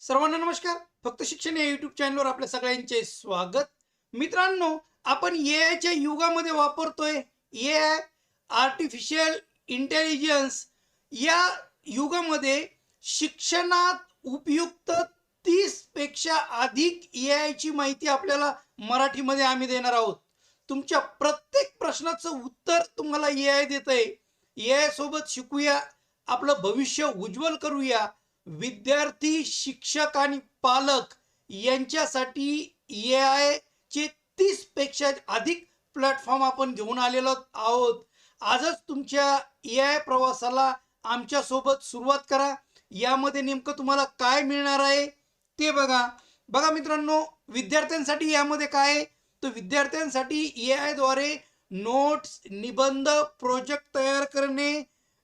सर्वांना नमस्कार. फक्त शिक्षण या युट्यूब चॅनलवर आपल्या सगळ्यांचे स्वागत. मित्रांनो आपण ए आयच्या युगामध्ये वापरतोय. ए आय आर्टिफिशियल इंटेलिजन्स या युगामध्ये शिक्षणात उपयुक्त तीसपेक्षा अधिक ए आयची माहिती आपल्याला मराठीमध्ये आम्ही देणार आहोत. तुमच्या प्रत्येक प्रश्नाचं उत्तर तुम्हाला ए आय देत आहे ए आय सोबत शिकूया. आपलं भविष्य उज्ज्वल करूया. विद्यार्थी शिक्षक आणि पालक यांच्यासाठी ए आय चे तीसपेक्षा अधिक प्लॅटफॉर्म आपण घेऊन आलेलो आहोत. आजच तुमच्या ए आय प्रवासाला आमच्यासोबत सुरुवात करा. यामध्ये नेमकं तुम्हाला काय मिळणार आहे ते बघा. बघा मित्रांनो विद्यार्थ्यांसाठी यामध्ये काय तर विद्यार्थ्यांसाठी ए आयद्वारे नोट्स निबंध प्रोजेक्ट तयार करणे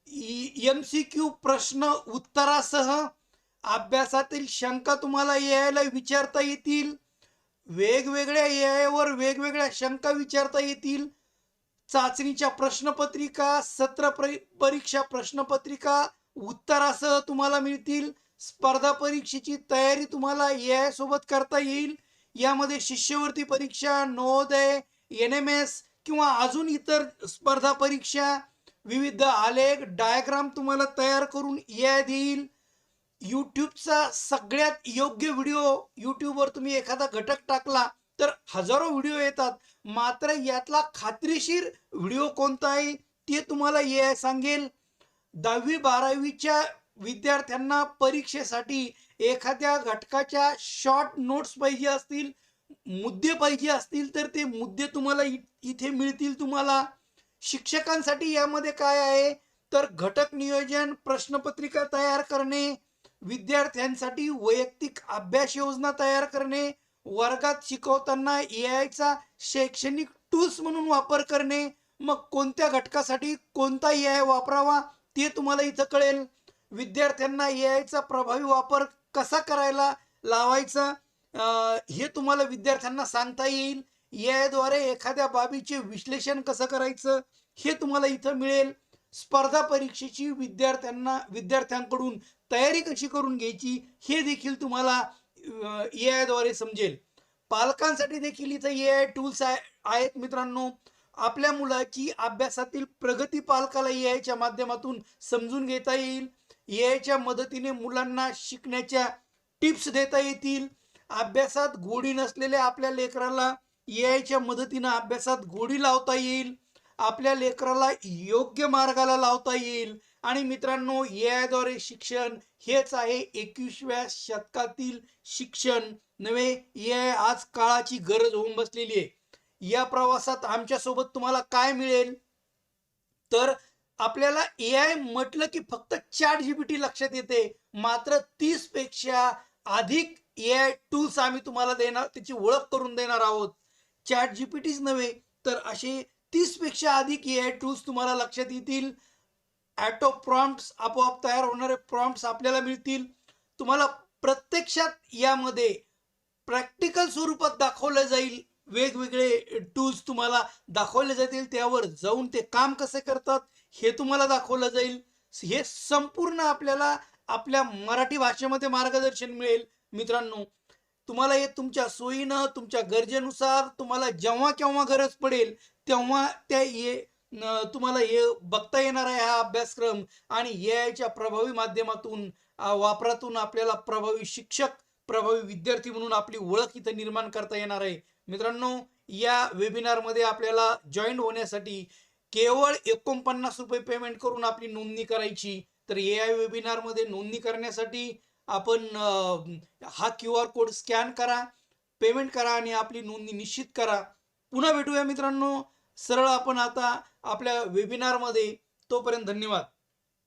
एम सी क्यू प्रश्न उत्तरासह अभ्यासातील शंका तुम्हाला यायला विचारता येतील. वेगवेगळ्या यावर वेगवेगळ्या शंका विचारता येतील. चाचणीच्या प्रश्नपत्रिका सत्र परीक्षा प्रश्नपत्रिका उत्तरासह तुम्हाला मिळतील. स्पर्धा परीक्षेची तयारी तुम्हाला ए सोबत करता येईल. यामध्ये शिष्यवृत्ती परीक्षा नवोदय एन एम एस किंवा अजून इतर स्पर्धा परीक्षा विविध आलेख डायग्राम तुम्हाला तयार करून ए देईल. यूट्यूबचा सगळ्यात योग्य व्हिडिओ यूट्यूबवर तुम्ही एखादा घटक टाकला तर हजारो व्हिडिओ येतात. मात्र यातला खात्रीशीर व्हिडिओ कोणता आहे ते तुम्हाला ये सांगेल. दहावी बारावीच्या विद्यार्थ्यांना परीक्षेसाठी एखाद्या घटकाच्या शॉर्ट नोट्स पाहिजे असतील मुद्दे पाहिजे असतील तर ते मुद्दे तुम्हाला इ- इथे मिळतील तुम्हाला. शिक्षकांसाठी यामध्ये काय आहे? तर घटक नियोजन प्रश्नपत्रिका तयार करणे विद्यार्थ्यांसाठी वैयक्तिक अभ्यास योजना तयार करणे वर्गात शिकवताना ए आयचा शैक्षणिक टूल्स म्हणून वापर करणे मग कोणत्या घटकासाठी कोणता ए आय वापरावा ते तुम्हाला इथं कळेल. विद्यार्थ्यांना ए आयचा प्रभावी वापर कसा करायला लावायचा हे तुम्हाला विद्यार्थ्यांना सांगता येईल. ए एखाद्या बाबीचे विश्लेषण कसं करायचं हे तुम्हाला इथं मिळेल. स्पर्धा परीक्षेची विद्यार्थ्यांना विद्यार्थ्यांकडून तयारी कशी करून घ्यायची हे देखील तुम्हाला ए आयद्वारे समजेल. पालकांसाठी देखील इथं ए आय टूल्स आहेत मित्रांनो. आपल्या मुलाची अभ्यासातील प्रगती पालकाला ए आयच्या माध्यमातून समजून घेता येईल. ए आयच्या मदतीने मुलांना शिकण्याच्या टिप्स देता येतील. अभ्यासात गोडी नसलेल्या आपल्या लेकराला ए आयच्या मदतीनं अभ्यासात गोडी लावता येईल आपल्या लेकराला योग्य मार्गाला लावता येईल. आणि मित्रांनो ए द्वारे शिक्षण हेच आहे एकवीसव्या शतकातील शिक्षण. नव्हे ए आज काळाची गरज होऊन बसलेली आहे. या प्रवासात आमच्यासोबत तुम्हाला काय मिळेल? तर आपल्याला ए आय म्हटलं की फक्त चॅट जीपीटी लक्षात येते. मात्र तीसपेक्षा अधिक ए आय टूल्स आम्ही तुम्हाला देणार त्याची ओळख करून देणार आहोत. चॅट जीपीटीच नव्हे तर असे तीसपेक्षा अधिक ए आय टूल्स तुम्हाला लक्षात येतील. ॲटो प्रॉम्प्ट्स आपोआप तयार होणारे प्रॉम्प्ट्स आपल्याला मिळतील. तुम्हाला प्रत्यक्षात यामध्ये प्रॅक्टिकल स्वरूपात दाखवलं जाईल. वेगवेगळे टूल्स तुम्हाला दाखवले जातील त्यावर जाऊन ते काम कसे करतात हे तुम्हाला दाखवलं जाईल. हे संपूर्ण आपल्याला आपल्या मराठी भाषेमध्ये मार्गदर्शन मिळेल. मित्रांनो तुम्हाला हे तुमच्या सोयीनं तुमच्या गरजेनुसार तुम्हाला जेव्हा केव्हा गरज पडेल तेव्हा त्या ये तुम्हाला हे बघता येणार आहे हा अभ्यासक्रम आणि ए आयच्या प्रभावी माध्यमातून वापरातून आपल्याला प्रभावी शिक्षक प्रभावी विद्यार्थी म्हणून आपली ओळख इथं निर्माण करता येणार आहे. मित्रांनो या वेबिनारमध्ये आपल्याला जॉईन होण्यासाठी केवळ एकोणपन्नास रुपये पेमेंट करून आपली नोंदणी करायची. तर ए आय वेबिनारमध्ये नोंदणी करण्यासाठी आपण हा क्यू आर कोड स्कॅन करा पेमेंट करा आणि आपली नोंदणी निश्चित करा. पुन्हा भेटूया मित्रांनो. सरळ आपण आता आपल्या वेबिनारमध्ये तोपर्यंत धन्यवाद.